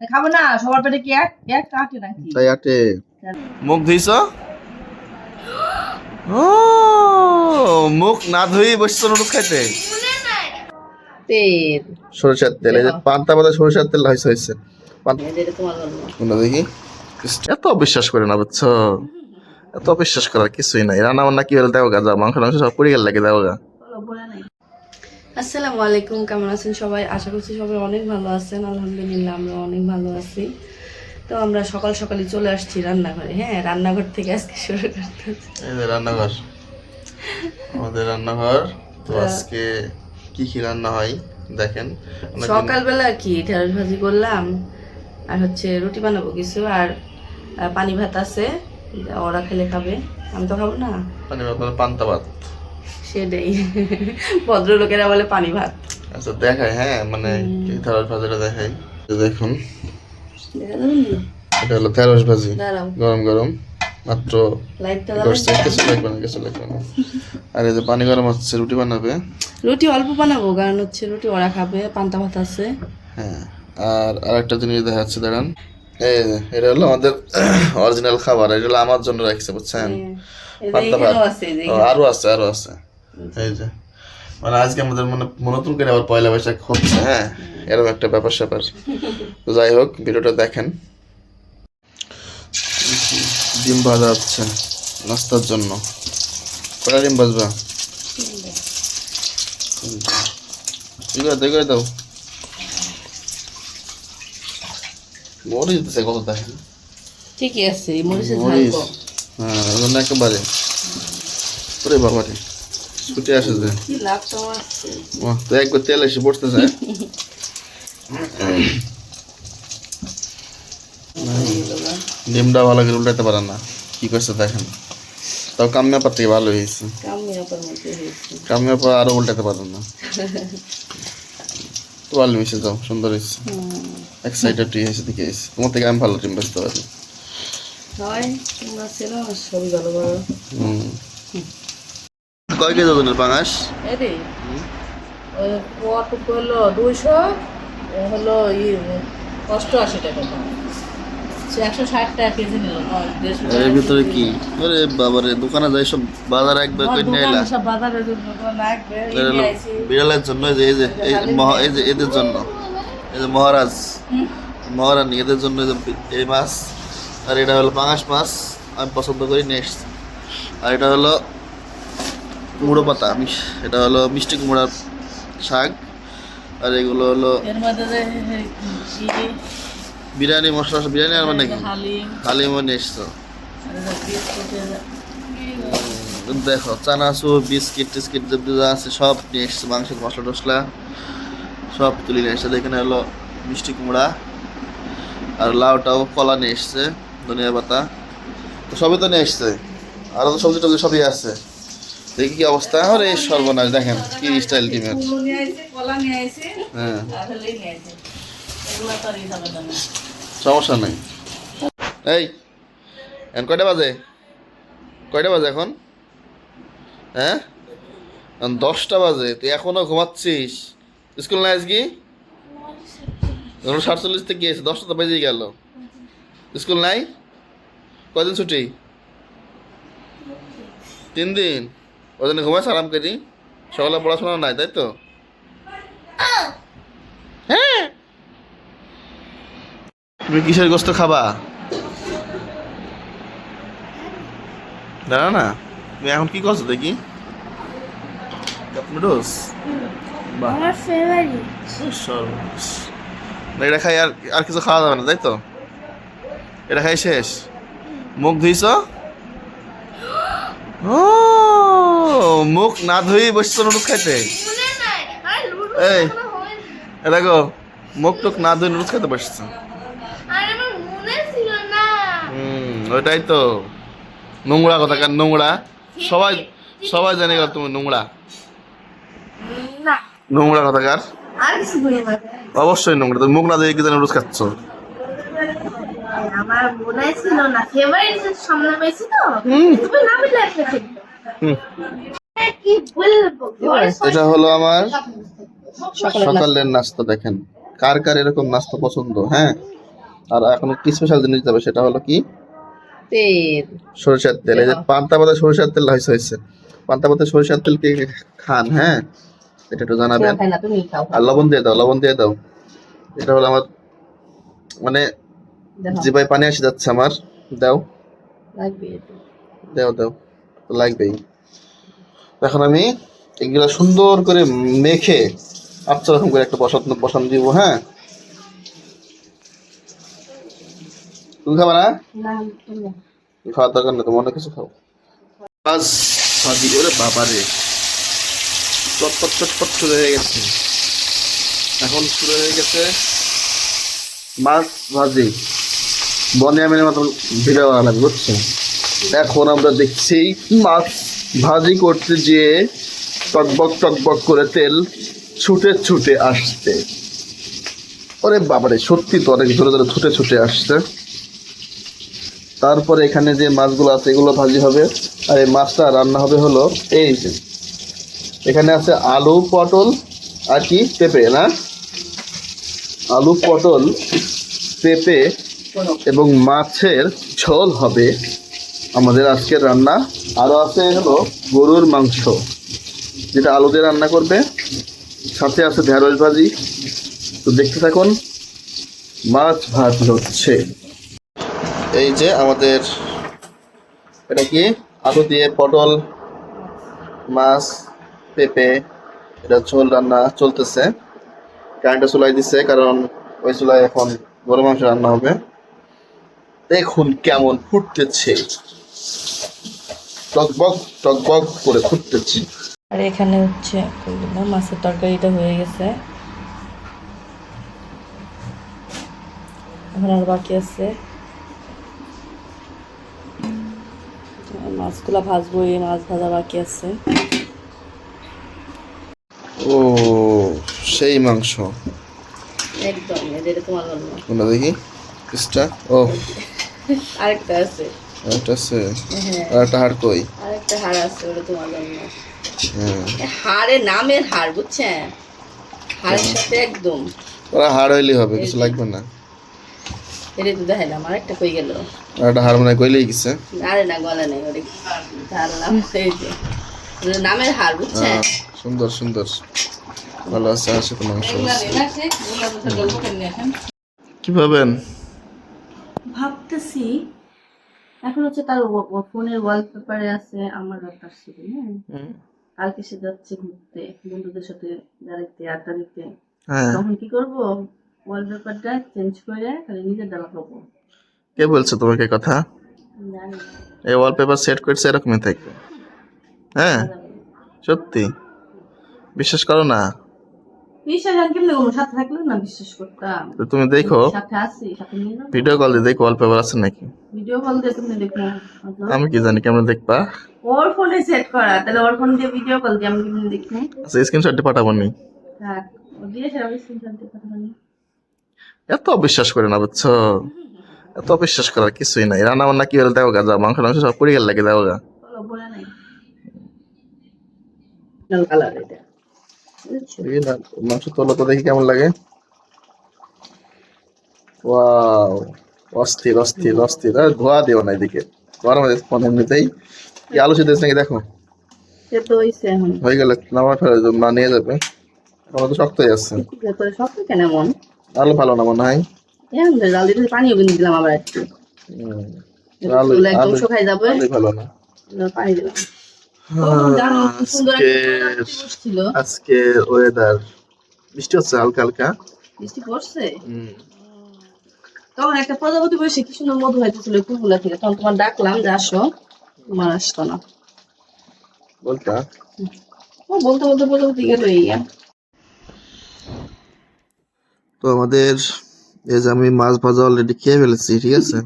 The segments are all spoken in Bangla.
খাব না সবার পেটে কি এক এক কাটে নাকি? তাই আটে। মুখ ধুইছ? ও মুখ না ধুই বসছো নুডলস খাইতে? তেল। সরিষার তেল এই যে পান্তা পাতা সরিষার তেল হয়েছে হয়েছে। পান্তা দেখি। এত বিশ্বাস করে না বুঝছ? এত বিশ্বাস করার কিছুই নাই। রান্না বান্না কি হলে দেখো গা যা মাংস টাংস সব পড়ে গেল লাগে দেখো গা? আসসালামু আলাইকুম কেমন আছেন সবাই? আশা করছি সবাই অনেক ভালো আছেন। আলহামদুলিল্লাহ আমরা অনেক ভালো আছি। তো আমরা সকাল সকালে চলে আসছি রান্নাঘরে। হ্যাঁ রান্নাঘর থেকে আজকে শুরু করতে এই যে রান্নাঘর। আমাদের রান্নাঘর। তো আজকে কি কি রান্না হয় দেখেন। সকালবেলা কি? ঢেঁড়স ভাজি করলাম আর হচ্ছে রুটি বানাবো কিছু আর পানি ভাত আছে ওরা খেলে খাবে। আমি তো খাব না। মানে আপনার পান্তা ভাত। সেটাই। ভদ্রলোকেরা বলে পানি ভাত। আচ্ছা দেখাই হ্যাঁ মানে কি ভাজিটা দেখাই। দেখুন? এটা হলো ঢেঁড়স ভাজি। গরম গরম। মাত্র করছে। কিছু লাগবে না কিছু লাগবে না। আর এই যে পানি গরম হচ্ছে রুটি বানাবে। রুটি অল্প বানাবো কারণ হচ্ছে রুটি ওরা খাবে পান্তা ভাত আছে। হ্যাঁ আর আরেকটা জিনিস দেখা যাচ্ছে দাঁড়ান। এই এটা হলো আমাদের অরিজিনাল খাবার এটা হলো আমার জন্য রাখছে বুঝছেন? পান্তা ভাত। আরও আছে আরও আছে। এই যে। মানে আজকে আমাদের মানে নতুন করে আবার পয়লা বৈশাখ হচ্ছে হ্যাঁ? এরকম একটা ব্যাপার স্যাপার। তো যাই হোক ভিডিওটা দেখেন। ডিম ভাজা হচ্ছে নাস্তার জন্য। কটা ডিম ভাজবা? ঠিক আছে দেখে দাও। মরিচ কত দেখেন ঠিকই আছে মরিচ। হ্যাঁ একেবারে। ওরে বাবারে। ছুটে আসে যে। ও তো একবার তেল এসে পড়তে যায় ডিমটা ভালো করে উল্টাতে পারে না। কি করছে দেখেন। তাও কামিয়াপার থেকে ভালো হয়েছে। কামি আপার মধ্যে কামিয়াপা আরও উল্টাতে পারে না। তো ভালো হয়েছে যাও সুন্দর হয়েছে। এক সাইডে টি হয়েছে দিকে হয়েছে। তোমার থেকে আমি ভালো টিম বেচতে পারি। হয় তোমরা ছিল সবই ভালো ভালো। হুম। কয় কেজি ওজনের পাঙাশ? কত হলো দুইশো হলো অষ্টআশি টাকা এর ভিতরে কি? আরে বাবারে দোকানে যাই সব বাজার একবার নিয়ে এলা হলো বিড়ালের জন্য এই যে এই যে এই যে এদের জন্য। এই যে মহারাজ। মহারানী এদের জন্য এই মাছ। আর এটা হলো পাঙাশ মাছ আমি পছন্দ করি নেক্সট আর এটা হলো কুমড়ো পাতা এটা হলো মিষ্টি কুমড়ার শাক আর এগুলো হলো বিরিয়ানি মশলা বিরিয়ানি আর মানে হালিম। হালিমও নিয়ে এসছো দেখো চানাচুর বিস্কিট টিস্কিট যা যা আছে সব নিয়ে এসছে মাংসের মশলা টসলা সব তুলে নিয়ে এসছে এখানে হলো মিষ্টি কুমড়া আর লাউটাও কলা নিয়ে এসছে ধনিয়া পাতা। তো সবই তো নিয়ে এসছে আরও তো সবজি টবজি সবই আছে। দেখি কি অবস্থা? আরে সর্বনাশ দেখেন কি স্টাইল টিমের হ্যাঁ। সমস্যা নাই। এই এখন কয়টা বাজে? কয়টা বাজে এখন? হ্যাঁ? দশটা বাজে তুই এখনও ঘুমাচ্ছিস? স্কুল নাই আজকে? সাতচল্লিশ থেকে গিয়েছে দশটা তো বেজেই গেল। স্কুল নাই? কদিন ছুটি? তিন দিন? ওই জন্য ঘুমাস আরাম করি সকালে পড়াশোনা নাই তাই তো? হ্যাঁ। তুমি কিসের গোস্ত খাবা? দাঁড়া না তুমি এখন কি করছ দেখি? Cup noodles? বাহ। এটা খাই আর আর কিছু খাওয়া যাবে না তাই তো? এটা খাই শেষ। মুখ ধুইছ? ও! মুখ না ধুই বসছো নুডলস খাইতে? এই এ দেখো মুখ টুক না ধুই নুডলস খাইতে বসছো। ওইটাই তো। নোংরা কথা কার নোংরা সবাই সবাই জানে গেল তুমি নোংরা। নোংরা কথা কার? অবশ্যই নোংরা তুমি মুখ না ধুয়ে কি জানি রোজ খাচ্ছ? আমার মনে ছিল না ফেভারিট সামনে পেয়েছি তো তুমি না বললে ঘরে এটা হলো আমার সকালের নাস্তা। দেখেন। কার কার এরকম নাস্তা পছন্দ হ্যাঁ? আর এখন কি স্পেশাল জিনিস যাবে সেটা হলো কি? তেল। সরিষার তেল এই যে পান্তা পাতা সরিষার তেল হয়েছে হয়েছে। পান্তা পাতা সরিষার তেল কে খান হ্যাঁ? এটা একটু জানাবেন। না তুমি খাও। আর লবণ দিয়ে দাও লবণ দিয়ে দাও। এটা হলো আমার মানে জিভায় পানি আসে যাচ্ছে আমার। দাও। দাও দাও। লাগবেই। এখন আমি এগুলা সুন্দর করে মেখে আচ্ছা রকম করে একটা বসান বসান দিব হ্যাঁ? তুমি খাবা না? না না। খাওয়ার দরকার নেই তোমার অনেক কিছু খাও। বাস ভাজি ওরে বাবা চটপট চটপট শুরু হয়ে গেছে। এখন শুরু হয়ে গেছে মাছ ভাজি। বনিয়ামিনের মতো ভিডিও বানাবে বুঝছ? এখন আমরা দেখছি মাছ ভাজি করতে যেয়ে টকবক টকবক করে তেল ছুটে ছুটে আসছে। ওরে বাবারে, সত্যি তো অনেক ধরে ধরে ছুটে ছুটে আসছে। তারপরে এখানে যে মাছগুলো আছে, এগুলো ভাজি হবে। আর এই মাছটা রান্না হবে হলো এই যে, এখানে আছে আলু, পটল, আর কি, পেঁপে, না? আলু, পটল, পেঁপে এবং মাছের ঝোল হবে। আমাদের আজকের রান্না। আরও আছে হলো গরুর মাংস, যেটা আলু দিয়ে রান্না করবে। সাথে আছে ঢেঁড়স ভাজি। তো দেখতে থাকুন, মাছ ভাত হচ্ছে। এই যে আমাদের, এটা কি? আলু দিয়ে পটল, মাছ, পেঁপে, এটা ঝোল রান্না চলতেছে। কারেন্টে চুলাই দিচ্ছে কারণ ওই চুলায় এখন গরু মাংস রান্না হবে। দেখুন কেমন ফুটতেছে। টকবক টকবক করে ফুটতেছে। আর এখানে হচ্ছে মাছের তরকারিটা হয়ে গেছে। এখন আর বাকি আছে। মাছগুলা ভাজবো এই মাছ ভাজা বাকি আছে। ও সেই মাংস। একদম এদের তোমার দেখি? পিসটা ও আরেকটা আছে। একটা আছে। হ্যাঁ। আর একটা হাড় কই? আরেকটা হাড় আছে ওটা তোমার জন্য। হ্যাঁ। হাড়ে নামের হাড় বুঝছেন? হাড়ের সাথে একদম। ওরা হাড় হইলেই হবে কিছু লাগবে না। এটা তো দেখাইলাম আরেকটা কই গেল? আর একটা হাড় মনে হয় কইলেই গেছে। আরে না গলা নেই ওটা ধারলাম এই যে নামের হাড় বুঝছেন? হ্যাঁ, সুন্দর সুন্দর। ভালো আছে আছে। তো মাংস কি ভাবেন? ভাবতেছি এখন হচ্ছে তার ফোনের ওয়ালপেপারে আছে আমার দরকার ছিল হ্যাঁ। কালকে সে যাচ্ছে ঘুরতে বন্ধুদের সাথে বেড়াইতে আড্ডা দিতে। হ্যাঁ। তখন কি করব? ওয়ালপেপারটা চেঞ্জ করে খালি নিজের ডালা খাব কে বলছে তোমাকে কথা? এই ওয়ালপেপার সেট করছে এরকমই থাকবে। হ্যাঁ সত্যি। বিশ্বাস করো না। বিশ্বাস আর কেমনে করব সাথে থাকলে না বিশ্বাস করতাম। তো তুমি দেখো সাথে আছি সাথে নিয়ে যাব। ভিডিও কল দিয়ে দেখো ওয়ালপেপার আছে নাকি? ভিডিও কল দিয়ে তুমি দেখো। আমি কি জানি কেমন দেখবা? ওর ফোনে সেট করা তাহলে ওর ফোন দিয়ে ভিডিও কল দিয়ে আমি কেমনে দেখব আচ্ছা স্ক্রিনশটটি পাঠাবো নি থাক ও দিয়ে সেটা স্ক্রিনশট দিয়ে পাঠাবো। এত বিশ্বাস করে না বুঝছ? এত বিশ্বাস করার কিছুই নাই। রান্না বান্না কি হলে দেখো গা যা মাংস টাংস সব পড়ে গেল লাগে দেখো গা। বলে নাই। লাল কালার এটা। মাংস তোলো তো দেখি কেমন লাগে। ওয়াও অস্থির অস্থির অস্থির। আর ধোয়া দিও না এদিকে। গরম হয়ে এমনিতেই। কি আলু সিদ্ধ নাকি দেখো? এখন। হয়ে গেলে নামা ফেলে মা নিয়ে যাবে। আমার তো সব কেন এমন? আলু ভালো না মনে হয়? এখন জাল পানিও দিলাম আবার একটু। আলু একদম শুকাই যাবে। ভালো না। পানি দিলাম আজকে আজকে ওয়েদার বৃষ্টি হচ্ছে হালকা হালকা। বৃষ্টি পড়ছে? তখন একটা প্রজাপতি বসে কি সুন্দর মধু হইতেছিল থেকে। তখন তোমার ডাকলাম যে আসো তোমার আসতো না। বলতা? ও বলতে বলতে প্রজাপতি গেল ইয়া। তো আমাদের এই যে আমি মাছ ভাজা অলরেডি খেয়ে ফেলেছি ঠিক আছে?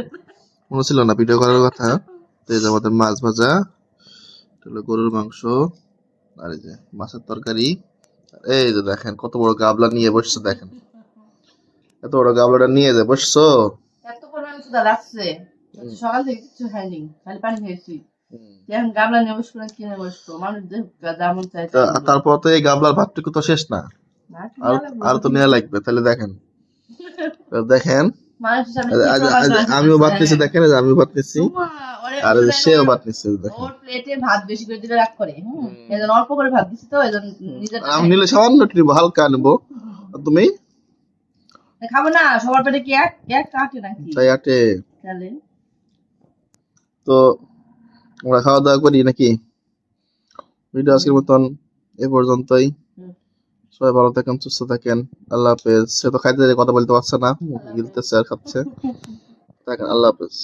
মনে ছিল না। ভিডিও করার কথা। তো এই যে আমাদের মাছ ভাজা। এটা হলো গরুর মাংস আর এই যে মাছের তরকারি এই যে দেখেন কত বড় গাবলা নিয়ে বসছে দেখেন। এত বড় গাবলাটা নিয়ে যে বসছো। এত পরিমাণ সুদা রাখছে সকাল থেকে কিছু খাইনি খালি পানি খেয়েছি। গাবলা নিয়ে বসবো না কিনে বসবো? মানুষ যেমন চাই তারপর তো এই গাবলার ভাতটুকু তো শেষ না। আর আর তো নেওয়া লাগবে তাহলে দেখেন। দেখেন। আমিও? ভাত নিচ্ছি দেখেন যে আমিও ভাত নিচ্ছি আর এই সেও ভাত নিচ্ছে ওর প্লেটে ভাত বেশি করে দিলে রাগ করে। হুম এজন্য অল্প করে ভাত দিছি তো এজন্য নিজের আমি নিলে সামান্য একটু হালকা নেব আর তুমি? খাব না সবার পেটে কি এক এক কাটে নাকি? তাই আটে। তাহলে? তো আমরা খাওয়া দাওয়া করি নাকি? ভিডিও আজকের মতন এ পর্যন্তই। সবাই ভালো থাকেন সুস্থ থাকেন। আল্লাহ হাফেজ। সে তো খাইতে কথা বলতে পারছে না। গিলতেছে আর খাচ্ছে। থাকেন আল্লাহ হাফেজ।